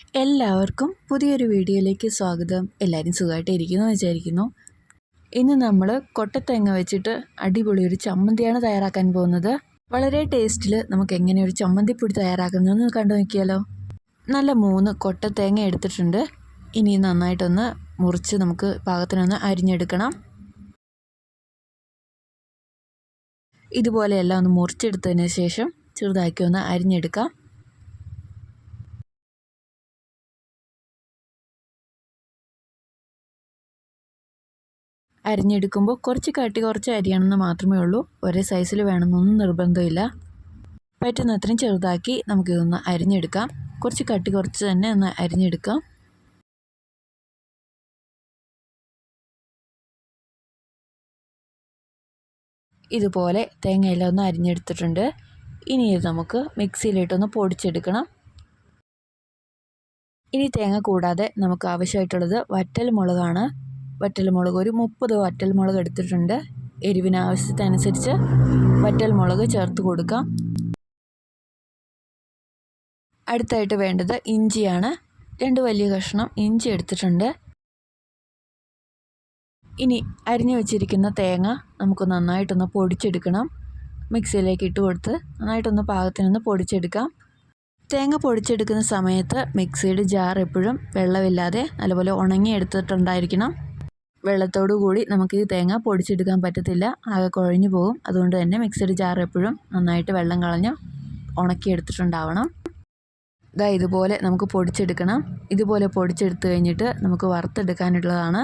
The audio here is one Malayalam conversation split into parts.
എല്ലാവർക്കും പുതിയൊരു വീഡിയോയിലേക്ക് സ്വാഗതം. എല്ലാവരും സുഖമായിട്ട് ഇരിക്കുന്നു വിചാരിക്കുന്നു. ഇന്ന് നമ്മൾ കൊട്ടത്തേങ്ങ വെച്ചിട്ട് അടിപൊളി ഒരു ചമ്മന്തിയാണ് തയ്യാറാക്കാൻ പോകുന്നത്. വളരെ ടേസ്റ്റിൽ നമുക്ക് എങ്ങനെ ഒരു ചമ്മന്തിപ്പൊടി തയ്യാറാക്കുന്നതെന്ന് കണ്ടു നോക്കിയാലോ. നല്ല മൂന്ന് കൊട്ടത്തേങ്ങ എടുത്തിട്ടുണ്ട്. ഇനി നന്നായിട്ടൊന്ന് മുറിച്ച് നമുക്ക് പാകത്തിനൊന്ന് അരിഞ്ഞെടുക്കണം. ഇതുപോലെയെല്ലാം ഒന്ന് മുറിച്ചെടുത്തതിന് ശേഷം ചെറുതാക്കി ഒന്ന് അരിഞ്ഞെടുക്കാം. അരിഞ്ഞെടുക്കുമ്പോൾ കുറച്ച് കട്ടി കുറച്ച് അരിയണമെന്ന് മാത്രമേ ഉള്ളൂ. ഒരേ സൈസിൽ വേണമെന്നൊന്നും നിർബന്ധമില്ല. പറ്റുന്നത്രയും ചെറുതാക്കി നമുക്കിതൊന്ന് അരിഞ്ഞെടുക്കാം. കുറച്ച് കട്ടി കുറച്ച് തന്നെ ഒന്ന് അരിഞ്ഞെടുക്കാം. ഇതുപോലെ തേങ്ങയെല്ലാം ഒന്ന് അരിഞ്ഞെടുത്തിട്ടുണ്ട്. ഇനി ഇത് നമുക്ക് മിക്സിയിലിട്ടൊന്ന് പൊടിച്ചെടുക്കണം. ഇനി തേങ്ങ കൂടാതെ നമുക്ക് ആവശ്യമായിട്ടുള്ളത് വറ്റൽ മുളകാണ്. വറ്റൽമുളക് ഒരു മുപ്പത് വറ്റൽമുളക് എടുത്തിട്ടുണ്ട്. എരിവിനാവശ്യത്തിനനുസരിച്ച് വറ്റൽമുളക് ചേർത്ത് കൊടുക്കാം. അടുത്തായിട്ട് വേണ്ടത് ഇഞ്ചിയാണ്. രണ്ട് വലിയ കഷ്ണം ഇഞ്ചി എടുത്തിട്ടുണ്ട്. ഇനി അരിഞ്ഞു വെച്ചിരിക്കുന്ന തേങ്ങ നമുക്ക് നന്നായിട്ടൊന്ന് പൊടിച്ചെടുക്കണം. മിക്സിയിലേക്ക് ഇട്ട് കൊടുത്ത് നന്നായിട്ടൊന്ന് പാകത്തിനൊന്ന് പൊടിച്ചെടുക്കാം. തേങ്ങ പൊടിച്ചെടുക്കുന്ന സമയത്ത് മിക്സിയുടെ ജാർ എപ്പോഴും വെള്ളമില്ലാതെ നല്ലപോലെ ഉണങ്ങിയെടുത്തിട്ടുണ്ടായിരിക്കണം. വെള്ളത്തോടു കൂടി നമുക്ക് ഈ തേങ്ങ പൊടിച്ചെടുക്കാൻ പറ്റത്തില്ല. ആകെ കുഴഞ്ഞു പോകും. അതുകൊണ്ട് തന്നെ മിക്സഡ് ജാർ എപ്പോഴും നന്നായിട്ട് വെള്ളം കളഞ്ഞ് ഉണക്കിയെടുത്തിട്ടുണ്ടാവണം ഇതാ ഇതുപോലെ നമുക്ക് പൊടിച്ചെടുക്കണം. ഇതുപോലെ പൊടിച്ചെടുത്ത് കഴിഞ്ഞിട്ട് നമുക്ക് വറുത്തെടുക്കാനുള്ളതാണ്.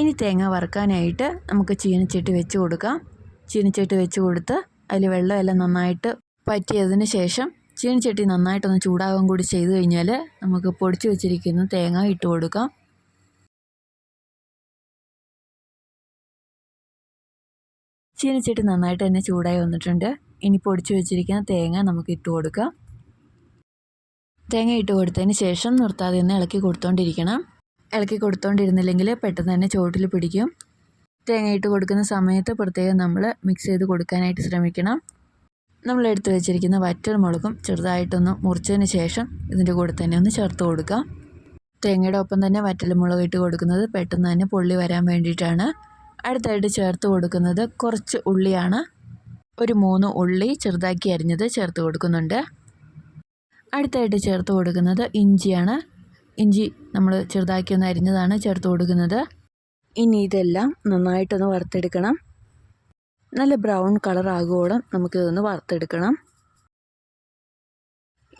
ഇനി തേങ്ങ വറുക്കാനായിട്ട് നമുക്ക് ചീനച്ചട്ടി വെച്ച് കൊടുക്കാം. ചീനച്ചട്ടി വെച്ച് കൊടുത്ത് അതിൽ വെള്ളമെല്ലാം നന്നായിട്ട് പറ്റിയതിന് ശേഷം ചീനച്ചട്ടി നന്നായിട്ടൊന്ന് ചൂടാകാൻ കൂടി ചെയ്ത് കഴിഞ്ഞാൽ നമുക്ക് പൊടിച്ച് വെച്ചിരിക്കുന്ന തേങ്ങ ഇട്ട് കൊടുക്കാം. ചീനച്ചട്ടി നന്നായിട്ട് തന്നെ ചൂടായി വന്നിട്ടുണ്ട്. ഇനി പൊടിച്ചു വെച്ചിരിക്കുന്ന തേങ്ങ നമുക്ക് ഇട്ട് കൊടുക്കാം. തേങ്ങ ഇട്ട് കൊടുത്തതിന് ശേഷം നിർത്താതെ തന്നെ ഇളക്കി കൊടുത്തോണ്ടിരിക്കണം. ഇളക്കി കൊടുത്തോണ്ടിരുന്നില്ലെങ്കിൽ പെട്ടെന്ന് തന്നെ ചുവട്ടിൽ പിടിക്കും. തേങ്ങ ഇട്ട് കൊടുക്കുന്ന സമയത്ത് പ്രത്യേകം നമ്മൾ മിക്സ് ചെയ്ത് കൊടുക്കാനായിട്ട് ശ്രമിക്കണം. നമ്മൾ എടുത്ത് വെച്ചിരിക്കുന്ന വറ്റൽ മുളകും ചെറുതായിട്ടൊന്ന് മുറിച്ചതിന് ശേഷം ഇതിന്റെ കൂടെ തന്നെ ഒന്ന് ചേർത്ത് കൊടുക്കാം. തേങ്ങയുടെ ഒപ്പം തന്നെ വറ്റൽ മുളക് ഇട്ട് കൊടുക്കുന്നത് പെട്ടെന്ന് തന്നെ പൊള്ളി വരാൻ വേണ്ടിയിട്ടാണ്. അടുത്തായിട്ട് ചേർത്ത് കൊടുക്കുന്നത് കുറച്ച് ഉള്ളിയാണ്. ഒരു മൂന്ന് ഉള്ളി ചെറുതാക്കി അരിഞ്ഞത് ചേർത്ത് കൊടുക്കുന്നുണ്ട്. അടുത്തായിട്ട് ചേർത്ത് കൊടുക്കുന്നത് ഇഞ്ചിയാണ്. ഇഞ്ചി നമ്മൾ ചെറുതാക്കി ഒന്ന് അരിഞ്ഞതാണ് ചേർത്ത് കൊടുക്കുന്നത്. ഇനി ഇതെല്ലാം നന്നായിട്ടൊന്ന് വറുത്തെടുക്കണം. നല്ല ബ്രൗൺ കളർ ആകുവോളം നമുക്കിതൊന്ന് വറുത്തെടുക്കണം.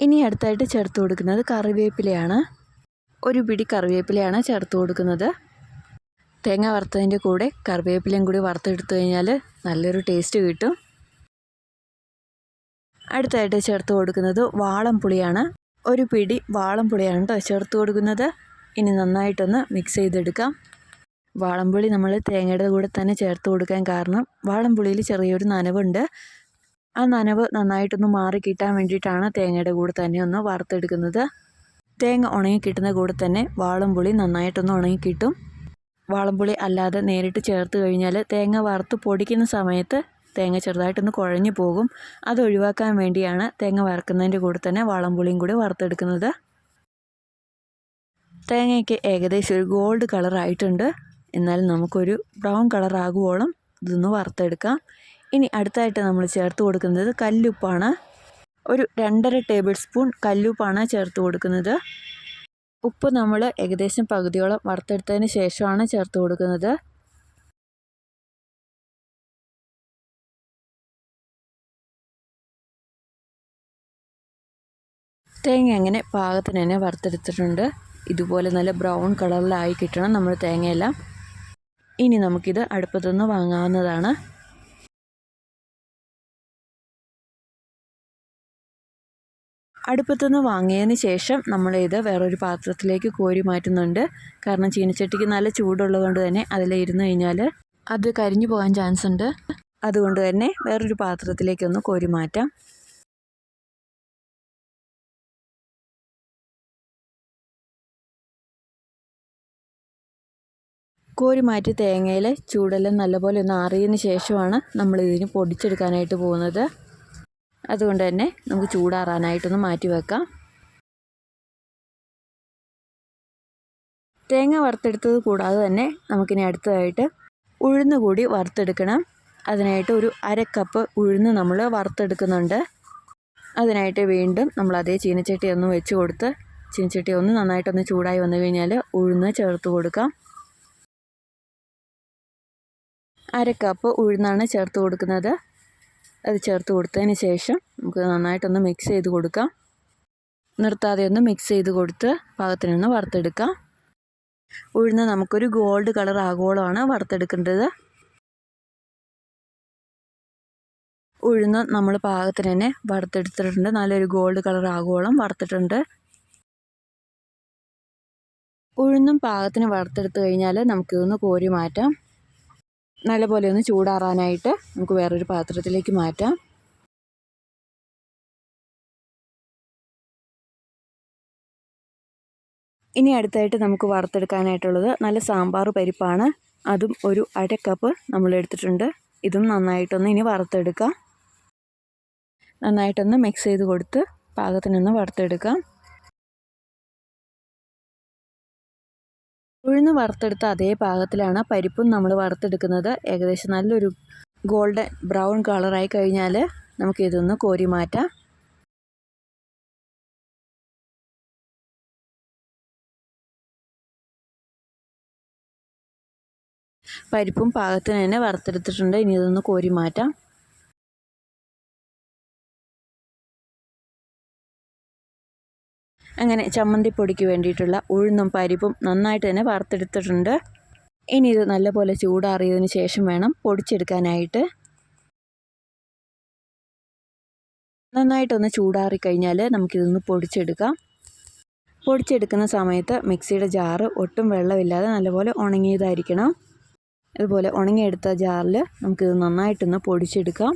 ഇനി അടുത്തായിട്ട് ചേർത്ത് കൊടുക്കുന്നത് കറിവേപ്പിലയാണ്. ഒരു പിടി കറിവേപ്പിലയാണ് ചേർത്ത് കൊടുക്കുന്നത്. തേങ്ങ വറുത്തതിന്റെ കൂടെ കറിവേപ്പിലയും കൂടി വറുത്തെടുത്തു കഴിഞ്ഞാൽ നല്ലൊരു ടേസ്റ്റ് കിട്ടും. അടുത്തായിട്ട് ചേർത്ത് കൊടുക്കുന്നത് വാളം പുളിയാണ് ഒരു പിടി വാളം പുളിയാണ് കേട്ടോ ചേർത്ത് കൊടുക്കുന്നത്. ഇനി നന്നായിട്ടൊന്ന് മിക്സ് ചെയ്തെടുക്കാം. വാളംപുളി നമ്മൾ തേങ്ങയുടെ കൂടെ തന്നെ ചേർത്ത് കൊടുക്കാൻ കാരണം വാളംപുളിയിൽ ചെറിയൊരു നനവുണ്ട്. ആ നനവ് നന്നായിട്ടൊന്ന് മാറി കിട്ടാൻ വേണ്ടിയിട്ടാണ് തേങ്ങയുടെ കൂടെ തന്നെ ഒന്ന് വറുത്തെടുക്കുന്നത്. തേങ്ങ ഉണങ്ങി കിട്ടുന്ന കൂടെ തന്നെ വാളംപുളി നന്നായിട്ടൊന്ന് ഉണങ്ങി കിട്ടും. വാളംപുളി അല്ലാതെ നേരിട്ട് ചേർത്ത് കഴിഞ്ഞാൽ തേങ്ങ വറുത്ത് പൊടിക്കുന്ന സമയത്ത് തേങ്ങ ചെറുതായിട്ടൊന്ന് കുഴഞ്ഞു പോകും. അത് ഒഴിവാക്കാൻ വേണ്ടിയാണ് തേങ്ങ വറുക്കുന്നതിന്റെ കൂടെ തന്നെ വാളംപുളിയും കൂടി വറുത്തെടുക്കുന്നത്. തേങ്ങയ്ക്ക് ഏകദേശം ഒരു ഗോൾഡ് കളറായിട്ടുണ്ട് എന്നാൽ നമുക്കൊരു ബ്രൗൺ കളറാകുവോളം ഇതൊന്ന് വറുത്തെടുക്കാം. ഇനി അടുത്തായിട്ട് നമ്മൾ ചേർത്ത് കൊടുക്കുന്നത് കല്ലുപ്പാണ്. ഒരു രണ്ടര ടേബിൾ സ്പൂൺ കല്ലുപ്പാണ് ചേർത്ത് കൊടുക്കുന്നത്. ഉപ്പ് നമ്മൾ ഏകദേശം പകുതിയോളം വറുത്തെടുത്തതിന് ശേഷമാണ് ചേർത്ത് കൊടുക്കുന്നത്. തേങ്ങ അങ്ങനെ പാകത്തിന് തന്നെ വറുത്തെടുത്തിട്ടുണ്ട്. ഇതുപോലെ നല്ല ബ്രൗൺ കളറിലായി കിട്ടണം നമ്മൾ തേങ്ങയെല്ലാം. ഇനി നമുക്കിത് അടുപ്പത്തുനിന്ന് വാങ്ങാവുന്നതാണ്. അടുപ്പത്തുനിന്ന് വാങ്ങിയതിന് ശേഷം നമ്മളിത് വേറൊരു പാത്രത്തിലേക്ക് കോരി മാറ്റുന്നുണ്ട്. കാരണം ചീനച്ചട്ടിക്ക് നല്ല ചൂടുള്ളതുകൊണ്ട് തന്നെ അതിൽ ഇരുന്ന് കഴിഞ്ഞാൽ അത് കരിഞ്ഞു പോകാൻ ചാൻസ് ഉണ്ട്. അതുകൊണ്ട് തന്നെ വേറൊരു പാത്രത്തിലേക്കൊന്ന് കോരി മാറ്റാം. കോരി മാറ്റി തേങ്ങയിൽ ചൂടെല്ലാം നല്ലപോലെ ഒന്ന് ആറിയതിന് ശേഷമാണ് നമ്മൾ ഇതിന് പൊടിച്ചെടുക്കാനായിട്ട് പോകുന്നത്. അതുകൊണ്ട് തന്നെ നമുക്ക് ചൂടാറാനായിട്ടൊന്ന് മാറ്റി വെക്കാം. തേങ്ങ വറുത്തെടുത്തത് കൂടാതെ തന്നെ നമുക്കിനി അടുത്തതായിട്ട് ഉഴുന്ന് കൂടി വറുത്തെടുക്കണം. അതിനായിട്ട് ഒരു അര കപ്പ് ഉഴുന്ന് നമ്മൾ വറുത്തെടുക്കുന്നുണ്ട്. അതിനായിട്ട് വീണ്ടും നമ്മൾ അതേ ചീനച്ചട്ടി ഒന്ന് വെച്ച് കൊടുത്ത് ചീനച്ചട്ടി ഒന്ന് നന്നായിട്ടൊന്ന് ചൂടായി വന്നു കഴിഞ്ഞാൽ ഉഴുന്ന് ചേർത്ത് കൊടുക്കാം. അര കപ്പ് ഉഴുന്നാണ് ചേർത്ത് കൊടുക്കുന്നത്. അത് ചേർത്ത് കൊടുത്തതിന് ശേഷം നമുക്ക് നന്നായിട്ടൊന്ന് മിക്സ് ചെയ്ത് കൊടുക്കാം. നിർത്താതെ ഒന്ന് മിക്സ് ചെയ്ത് കൊടുത്ത് പാകത്തിനൊന്ന് വറുത്തെടുക്കാം. ഉഴുന്ന് നമുക്കൊരു ഗോൾഡ് കളർ ആഗോളമാണ് വറുത്തെടുക്കേണ്ടത്. ഉഴുന്ന് നമ്മൾ പാകത്തിന് തന്നെ വറുത്തെടുത്തിട്ടുണ്ട്. നല്ലൊരു ഗോൾഡ് കളർ ആഗോളം വറുത്തിട്ടുണ്ട്. ഉഴുന്നും പാകത്തിന് വറുത്തെടുത്ത് കഴിഞ്ഞാൽ നമുക്കിതൊന്ന് കോരി മാറ്റാം. നല്ലപോലെ ഒന്ന് ചൂടാറാനായിട്ട് നമുക്ക് വേറൊരു പാത്രത്തിലേക്ക് മാറ്റാം. ഇനി അടുത്തായിട്ട് നമുക്ക് വറുത്തെടുക്കാനായിട്ടുള്ളത് നല്ല സാമ്പാർ പരിപ്പാണ്. അതും ഒരു അര കപ്പ് നമ്മൾ എടുത്തിട്ടുണ്ട്. ഇതും നന്നായിട്ടൊന്ന് ഇനി വറുത്തെടുക്കാം. നന്നായിട്ടൊന്ന് മിക്സ് ചെയ്ത് കൊടുത്ത് പാകത്തിനൊന്ന് വറുത്തെടുക്കാം. ഉഴുന്ന് വറുത്തെടുത്ത അതേ പാകത്തിലാണ് പരിപ്പും നമ്മൾ വറുത്തെടുക്കുന്നത്. ഏകദേശം നല്ലൊരു ഗോൾഡൻ ബ്രൗൺ കളറായി കഴിഞ്ഞാൽ നമുക്കിതൊന്ന് കോരി മാറ്റാം. പരിപ്പും പാകത്തിന് തന്നെ വറുത്തെടുത്തിട്ടുണ്ട്. ഇനി ഇതൊന്ന് കോരി മാറ്റാം. അങ്ങനെ ചമ്മന്തിപ്പൊടിക്ക് വേണ്ടിയിട്ടുള്ള ഉഴുന്നും പരിപ്പും നന്നായിട്ട് തന്നെ വറുത്തെടുത്തിട്ടുണ്ട്. ഇനി ഇത് നല്ലപോലെ ചൂടാറിയതിന് ശേഷം വേണം പൊടിച്ചെടുക്കാനായിട്ട്. നന്നായിട്ടൊന്ന് ചൂടാറിക്കഴിഞ്ഞാൽ നമുക്കിതൊന്ന് പൊടിച്ചെടുക്കാം. പൊടിച്ചെടുക്കുന്ന സമയത്ത് മിക്സിയുടെ ജാറ് ഒട്ടും വെള്ളമില്ലാതെ നല്ലപോലെ ഉണങ്ങിയതായിരിക്കണം. അതുപോലെ ഉണങ്ങിയെടുത്ത ജാറിൽ നമുക്കിത് നന്നായിട്ടൊന്ന് പൊടിച്ചെടുക്കാം.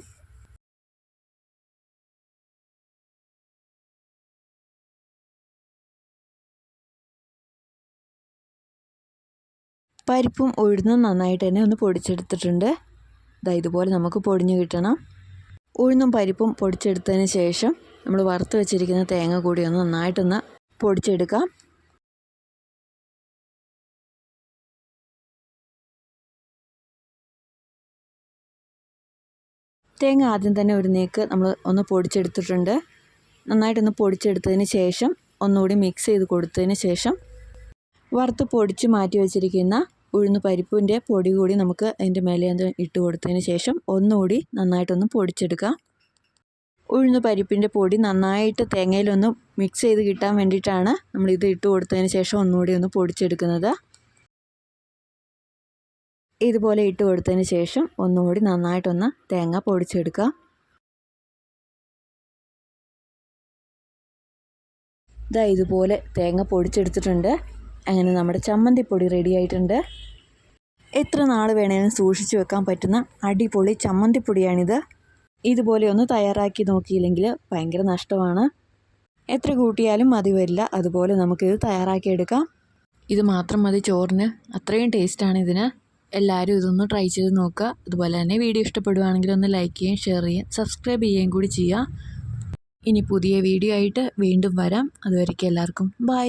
പരിപ്പും ഉഴുന്നും നന്നായിട്ട് തന്നെ ഒന്ന് പൊടിച്ചെടുത്തിട്ടുണ്ട്. ഇതാ ഇതുപോലെ നമുക്ക് പൊടിഞ്ഞു കിട്ടണം. ഉഴുന്നും പരിപ്പും പൊടിച്ചെടുത്തതിന് ശേഷം നമ്മൾ വറുത്ത് വെച്ചിരിക്കുന്ന തേങ്ങ കൂടി ഒന്ന് നന്നായിട്ടൊന്ന് പൊടിച്ചെടുക്കാം. തേങ്ങ ആദ്യം തന്നെ ഒരു നീക്ക് നമ്മൾ ഒന്ന് പൊടിച്ചെടുത്തിട്ടുണ്ട്. നന്നായിട്ടൊന്ന് പൊടിച്ചെടുത്തതിന് ശേഷം ഒന്നുകൂടി മിക്സ് ചെയ്ത് കൊടുത്തതിന് ശേഷം വറുത്ത് പൊടിച്ച് മാറ്റി വെച്ചിരിക്കുന്ന ഉഴുന്ന് പരിപ്പിന്റെ പൊടി കൂടി നമുക്ക് അതിന്റെ മേലെ ഇട്ട് കൊടുത്തതിന് ശേഷം ഒന്നുകൂടി നന്നായിട്ടൊന്ന് പൊടിച്ചെടുക്കാം. ഉഴുന്ന് പരിപ്പിന്റെ പൊടി നന്നായിട്ട് തേങ്ങയിലൊന്ന് മിക്സ് ചെയ്ത് കിട്ടാൻ വേണ്ടിയിട്ടാണ് ഇത് ഇട്ട് കൊടുത്തതിന് ശേഷം ഒന്നുകൂടി ഒന്ന് പൊടിച്ചെടുക്കുന്നത്. ഇതുപോലെ ഇട്ട് കൊടുത്തതിന് ശേഷം ഒന്നുകൂടി നന്നായിട്ടൊന്ന് തേങ്ങ പൊടിച്ചെടുക്കാം. ഇതാ ഇതുപോലെ തേങ്ങ പൊടിച്ചെടുത്തിട്ടുണ്ട്. അങ്ങനെ നമ്മുടെ ചമ്മന്തിപ്പൊടി റെഡി ആയിട്ടുണ്ട്. എത്ര നാൾ വേണേലും സൂക്ഷിച്ചു വെക്കാൻ പറ്റുന്ന അടിപൊളി ചമ്മന്തിപ്പൊടിയാണിത്. ഇതുപോലെ ഒന്ന് തയ്യാറാക്കി നോക്കിയില്ലെങ്കിൽ ഭയങ്കര നഷ്ടമാണ്. എത്ര കൂട്ടിയാലും മതി വരില്ല. അതുപോലെ നമുക്കിത് തയ്യാറാക്കിയെടുക്കാം ഇത് മാത്രം മതി ചോറിന്. അത്രയും ടേസ്റ്റാണ് ഇതിന്. എല്ലാവരും ഇതൊന്ന് ട്രൈ ചെയ്ത് നോക്കുക. അതുപോലെ തന്നെ വീഡിയോ ഇഷ്ടപ്പെടുവാണെങ്കിൽ ഒന്ന് ലൈക്ക് ചെയ്യുകയും ഷെയർ ചെയ്യുകയും സബ്സ്ക്രൈബ് ചെയ്യുകയും കൂടി ചെയ്യുക. ഇനി പുതിയ വീഡിയോ ആയിട്ട് വീണ്ടും വരാം. അതുവരേക്കും എല്ലാവർക്കും ബൈ